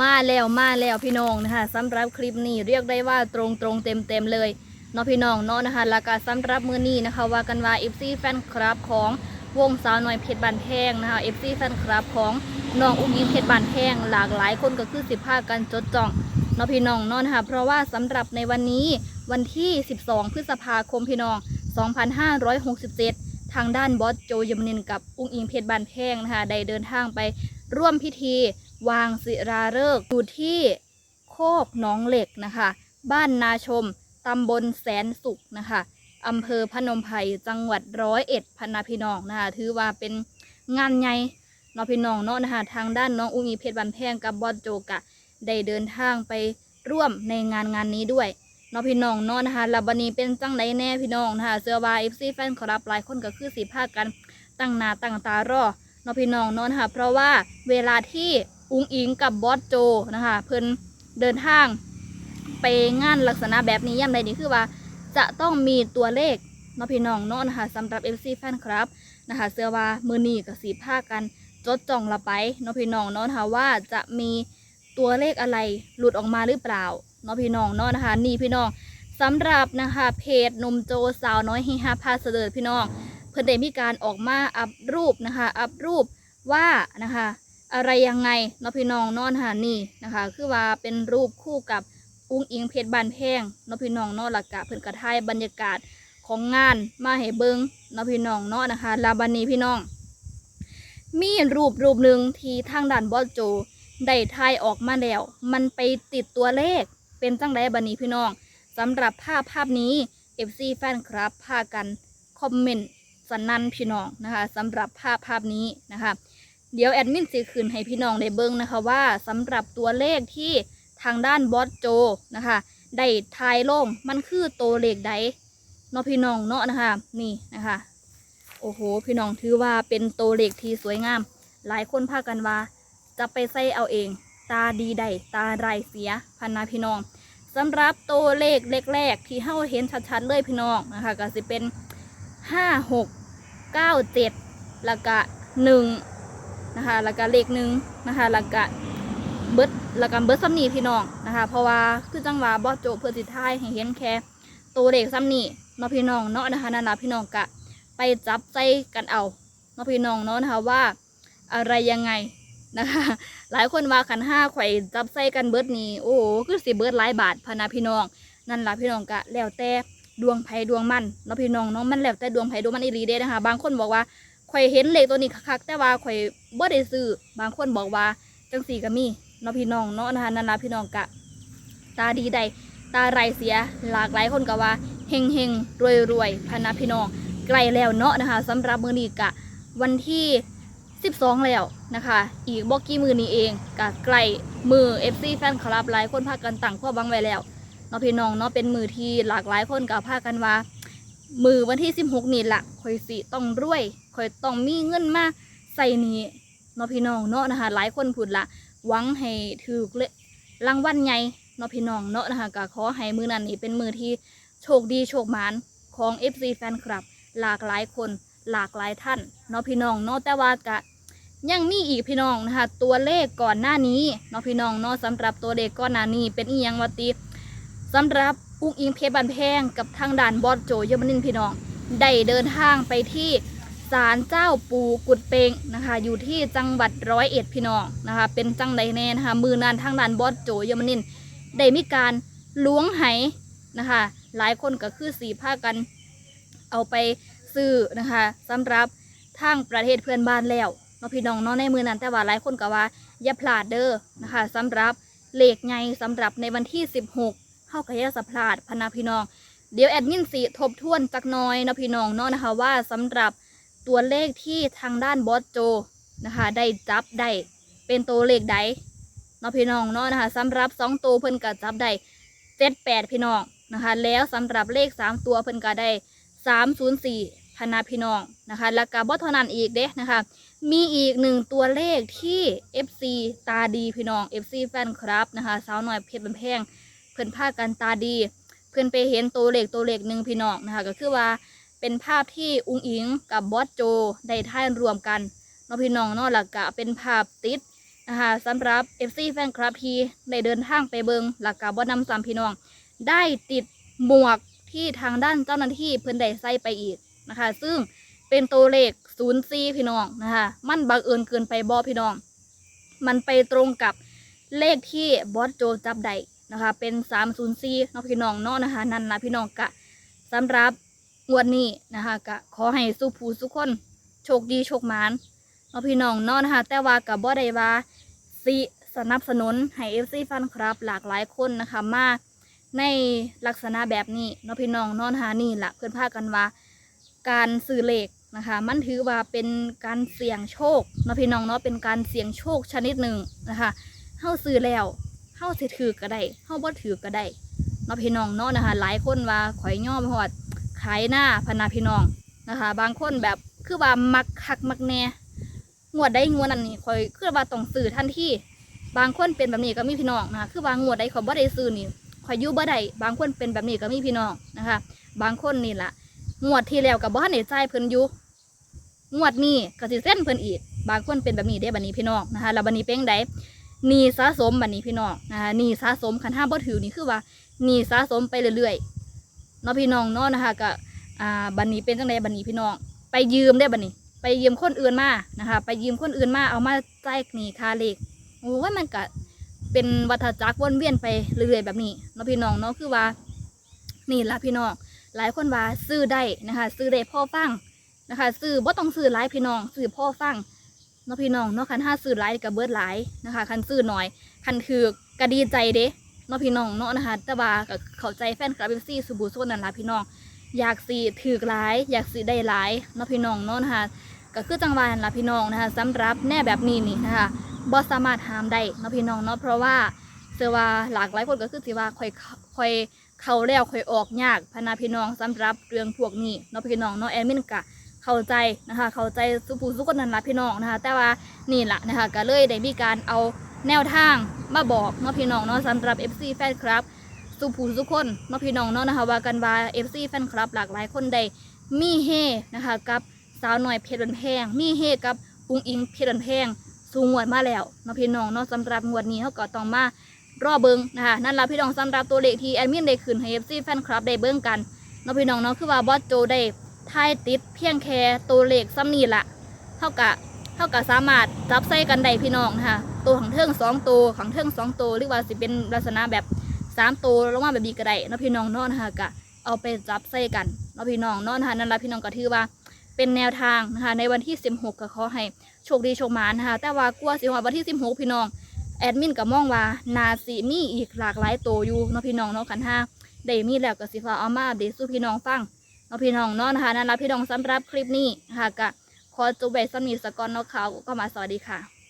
มาแล้วมาแล้วพี่น้องนะคะสำหรับคลิปนี้เรียกได้ว่าตรงตรงเต็มเต็มเลยเนาะพี่น้องเนาะนะคะแล้วก็สำหรับมือนี้นะคะว่ากันว่า FC แฟนคลับของวงสาวน้อยเพชรบานแพงนะคะ FC แฟนคลับของน้องอุ้งยิงเพชรบานแพงหลากหลายคนก็คือสิพากันจดจ้องเนาะพี่น้องเนาะนะคะเพราะว่าสำหรับในวันนี้วันที่ 12 พฤษภาคมพี่น้อง 2567 ทางด้านบอสโจยมนินกับอุ้งอิงเพชรบานแพงนะคะได้เดินทางไปร่วมพิธี วางศิราฤกษ์อยู่ที่โคกหนองเหล็กนะคะ บ้านนาชมตำบลแสนสุขนะคะอำเภอพนมไพรจังหวัดร้อยเอ็ดพันนาพี่น้องนะคะถือว่าเป็นงานใหญ่เนาะพี่น้องเนาะนะคะทางด้านน้องอุ้งอิงเพชรบานแพงกับบอสโจกะ ได้เดินทางไปร่วมในงานงานนี้ด้วยเนาะพี่น้องเนาะนะคะลวบันีเป็นจังไดแน่พี่น้องนะคะเสื้อบาเอฟซีแฟนขอรับหลายคนก็คือสีภากันตั้งหนาตั้งตารอเนาะพี่น้องเนาะนะคะเพราะว่าเวลาที่ อุ้งอิงกับบอสโจนะคะเพิ่นเดินทางไปงานลักษณะแบบนี้ย่ำใดนี่คือว่า จะต้องมีตัวเลขเนาะพี่น้องเนาะนะคะสำหรับ FC แฟนครับนะคะเสื้อว่ามือนีกับสีผ้ากันจดจ่องละไปเนาะพี่น้องเนาะนะคะว่าจะมีตัวเลขอะไรหลุดออกมาหรือเปล่าเนาะพี่น้องเนาะนะคะนี่พี่น้องสำหรับนะคะเพจนมโจสาวน้อยเฮฮาพาเสดิร์ดพี่น้อง เพื่อนได้มีการออกมาอัพรูปนะคะอัพรูปว่านะคะ อะไรยังไงเนาะพี่น้องนอนหานี่นะคะ คือว่าเป็นรูปคู่กับอุ้งอิงเพชรบานแพงเนาะพี่น้องเนาะหลักกะเพิ่นกระทายบรรยากาศของงานมาให้เบิงเนาะพี่น้องเนาะนะคะ ลาบันนีพี่น้อง มีรูปรูปหนึ่งที่ทางด้านบอสโจได้ทายออกมาแล้ว มันไปติดตัวเลขเป็นจังไดบันนี้พี่น้องสำหรับภาพภาพนี้ FC แฟนครับพากันคอมเมนต์สนั่นพี่น้องนะคะสำหรับภาพภาพนี้นะคะ เดี๋ยวแอดมินสิคืนให้พี่น้องได้เบิ่งนะคะว่าสำหรับตัวเลขที่ทางด้านบอสโจนะคะได้ทายลงมันคือตัวเลขใดเนาะพี่น้องเนาะนะคะ นี่นะคะ โอ้โห พี่น้องถือว่าเป็นตัวเลขที่สวยงาม หลายคนพากันว่า จะไปใส่เอาเอง ตาดีใดตาไรเสียพันนาพี่น้องสำหรับตัวเลขแรกๆที่เฮาเห็นชัดๆเลยพี่น้องนะคะก็จะเป็นห้าหกเก้าเจ็ดแล้วก็หนึ่ง นะคะ แล้วก็เลขหนึ่งนะคะแล้วก็เบิร์ดแล้วก็เบิร์ดซัมนี่พี่น้องนะคะ เพราะว่าคือจังหวะบอสโจเพื่อสิท้ายให้เห็นแค่ตัวเลขซัมนี่เนาะพี่น้องเนาะนะคะนั่นนะพี่น้องกะไปจับใจกันเอาเนาะพี่น้องเนาะนะคะว่าอะไรยังไงนะคะ หลายคนว่าขันห้าไข่จับใส่กันเบิร์ดนี่โอ้โหคือสิเบิร์ดหลายบาทพนาพี่น้อง นั่นละพี่น้องกะแล้วแต่ดวงไผ่ดวงมันเนาะพี่น้องเนาะมันแล้วแต่ดวงไผ่ดวงมันอีหลีเด้นะคะ บางคนบอกว่า ข่อยเห็นเลขตัวนี้คักๆแต่ว่าข่อยบ่ได้ซื้อบางคนบอกว่าจังสี่ก็มีเนาะพี่น้องเนาะนะคะนั่นนะพี่น้องกะ ตาดีใดตาไรเสียหลากหลายคนก็ว่าเฮงเฮงรวยรวยพันนะพี่น้องใกล้แล้วเนาะนะคะสำหรับมือนี้กะวันที่ 12 แล้วนะคะ อีกบอกกี่มือนี้เองกะใกล้มือ FC แฟนคลับหลายคนพากันตั้งข้อบังไว้แล้วเนาะพี่น้องเนาะเป็นมือที่หลากหลายคนกับพากันว่า มือวันที่16นี่ละข่อยสิต้องรวยข่อยต้องมีเงินมาใส่นี่เนาะพี่น้องเนาะนะคะ หลายคนพูดละหวังให้ถือเลรางวัลใหญ่เนาะพี่น้องเนาะนะคะก็ขอให้มือนั้นนี่เป็นมือที่โชคดีโชคหมานของ FC แฟนคลับ หลากหลายคนหลากหลายท่านเนาะพี่น้องเนาะแต่ว่ากะยังมีอีกพี่น้องนะคะตัวเลขก่อนหน้านี้เนาะพี่น้องเนาะสำหรับตัวเลขก่อนหน้านี้เป็นอีหยังวะติสำหรับ อุ้งอิงเพชรบันแพงกับทางด่านบอสโจยมนินพี่น้องได้เดินทางไปที่ศาลเจ้าปูกุดเปงนะคะ อยู่ที่จังหวัดร้อยเอ็ดพี่น้องนะคะ เป็นจังใดแน่นะคะมือนานทางด่านบอสโจยมนินได้มีการล้วงไหนะคะ หลายคนก็คือสีผ้ากัน เอาไปซื้อนะคะสำหรับทางประเทศเพื่อนบ้านแล้วเนาะพี่น้องเนาะในมือนั้นแต่ว่าหลายคนก็ว่าอย่าพลาดเด้อนะคะสำหรับเลขไงสำหรับในวันที่ 16 เข้ากับยาสะพลาดพนาพี่น้อง เดี๋ยวแอดมินสิทบทวนจักน้อยนะพี่น้องเนาะนะคะ ว่าสำหรับตัวเลขที่ทางด้านบอสโจนะคะ ได้จับได้เป็นตัวเลขใดเนาะพี่น้องเนาะนะคะสำหรับสองตัวเพิ่นก็จับได้เจ็ดแปดพี่น้องนะคะ แล้วสำหรับเลขสามตัวเพิ่นก็ได้สามศูนย์สี่พนาพี่น้องนะคะ แล้วก็บอเท่านั้นอีกเด้นะคะ มีอีกหนึ่งตัวเลขที่ FC ตาดีพี่น้อง FC แฟนคลับนะคะสาวหน่อยเพชรบันแพง เพื่อนพากันตาดี เพื่อนไปเห็นตัวเลขตัวเลขหนึ่งพี่น้องนะคะก็คือว่าเป็นภาพที่อุ้งอิงกับบอสโจได้ท่ายรวมกันเนาะพี่น้องเนาะหลักกะเป็นภาพติดนะคะสำหรับ FC แฟนคลับที่ได้เดินทางไปเบิงหลักกาบ่นำสามพี่น้อง ได้ติดหมวกที่ทางด้านเจ้าหน้าที่เพิ่นได้ใส่ไปอีกนะคะ ซึ่งเป็นตัวเลข04พี่น้องนะคะมันบังเอิญเกินไปบ่พี่น้อง มันไปตรงกับเลขที่บอสโจจับได้ นะคะ เป็น304เนาะพี่น้องเนาะนะคะ นั่นนะพี่น้องกะสำหรับงวดนี้นะคะกะขอให้สู้ผู้สุกคนโชคดีโชคมานเนาะพี่น้องเนาะนะคะ แต่ว่ากับบ่ได้ว่าสิสนับสนุนให้ FC ฟันครับ หลากหลายคนนะคะมาในลักษณะแบบนี้เนาะพี่น้องนานะคะนี่แหละเพื่อนพากันว่า การซื้อเลขนะคะ มันถือว่าเป็นการเสี่ยงโชคเนาะพี่น้องเนาะเป็นการเสี่ยงโชคชนิดหนึ่งนะคะเฮาซื้อแล้วาสิถือก็ได้เฮาบ่ถือก็ได้เนาะพี่น้องเนาะนะคะ หลายคนว่าข่อยย่อมหอดขายหน้าพนาพี่น้องนะคะ บางคนแบบคือว่ามักคักมักแน่งวดได้งวดนั้นนี่ข่อยคือว่าต้องซื้อทันทีบางคนเป็นแบบนี้ก็มีพี่น้องนะคะคือว่างวดใดข่อยบ่ได้ซื้อนี่ข่อยอยู่บ่ได้บางคนเป็นแบบนี้ก็มีพี่น้องนะคะ บางคนนี่ล่ะงวดที่แล้วกับบ้านในใจายเพิ่นอยู่งวดนี้ก็สิเส้นเพิ่นอีก บางคนเป็นแบบนี้ได้บัดนี้พี่น้องนะคะแล้วบัดนี้เป็นได หนีสะสมบัดนี้พี่น้องนะคะหนีสะสมคันห้าบ่ถือนี่คือว่าหนีสะสมไปเรื่อยๆเนาะพี่น้องเนาะนะคะก็อ่าบัดนี้เป็นจังไดบัดนี้พี่น้อง ไปยืมได้บัดนี้ ไปยืมคนอื่นมานะคะ ไปยืมคนอื่นมาเอามาจ่ายหนี้ค่าเลขโอ้ยมันก็เป็นวัฏจักรวนเวียนไปเรื่อยๆแบบนี้เนาะพี่น้องเนาะคือว่านี่ละพี่น้องหลายคนว่าซื้อได้นะคะ ซื้อได้พ่อฟังนะคะ ซื้อบ่ต้องซื้อหลายพี่น้องซื้อพ่อฟัง เนาะพี่น้องเนาะคันห้าซื้อหลายกับเบิดหลายนะคะคันซื้อหน่อยคันถือก็ดีใจเด้เนาะพี่น้องเนาะนะคะต่ว่าก็เข้าใจแฟนคลับเอฟซีสุบูโซนนั่นละพี่น้องอยากสิถือหลาย อยากสิได้หลายเนาะพี่น้องเนาะนะคะก็คือจังหวะนั่นละพี่น้องนะคะสำหรับแน่แบบนี้นี่นะคะบ่สามารถห้ามได้เนาะพี่น้องเนาะเพราะว่าเชื่อว่าหลากหลายคนก็คือสิว่าค่อยค่อยเข้าแล้วค่อยออกยากพนาพี่น้องสำหรับเรื่องพวกนี้เนาะพี่น้องเนาะแอดมินกะ เข้าใจนะคะเข้าใจสุปูสุกคนนั้นละพี่น้องนะคะ แต่ว่านี่แหละนะคะก็เลยได้มีการเอาแนวทางมาบอกเนาะพี่น้องเนาะสำหรับ FC แฟนคลับสุปูสุกคนเนาะพี่น้องเนาะนะคะว่ากันว่า FC แฟนคลับหลากหลายคนได้มีเฮนะคะกับสาวหน่อยเพชรบันแพงมีเฮกับปุงอิงเพชรบันแพงสูงงวดมาแล้วเนาะพี่น้องเนาะสำหรับงวดนี้เขาก็ต้องมารอเบิงนะคะนั่นละพี่น้องสำหรับตัวเลขที่แอดมินได้คืนให้ FC แฟนคลับได้เบิ่งกันเนาะพี่น้องเนาะคือว่าบอสโจได้ ทายติดเพียงแค่ตัวเลขซ้ำนี่ละเท่ากับเท่ากับสามารถจับใส่กันได้พี่น้องนะคะตัวของเทิงสองตัวของเทิงสองตัวหรือว่าสิเป็นลักษณะแบบสามตัวลงมาแบบนี้ก็ได้เนาะพี่น้องนาะนะคะกะเอาไปจับใส่กันเนาะพี่น้องนาะนะคะนั่นละพี่น้องก็ถือว่าเป็นแนวทางนะคะในวันที่ 16ก็ขอให้โชคดีโชคมานนะคะแต่ว่ากลัวสิว่าวันที่ 16 พี่น้องแอดมินก็มองว่านาสีมีอีกหลากหลายตัวอยู่เนาะพี่น้องเนาะคันห้าได้มีแล้วก็สิฟ้าเอามาเดตสู่พี่น้องฟัง นาะพี่น้องเนาะนะคะนั่นละพี่น้องสำหรับคลิปนี้นะคะก็ขอจบไว้สำนีสกอนเนาะเขาก็มาสวัสดีค่ะ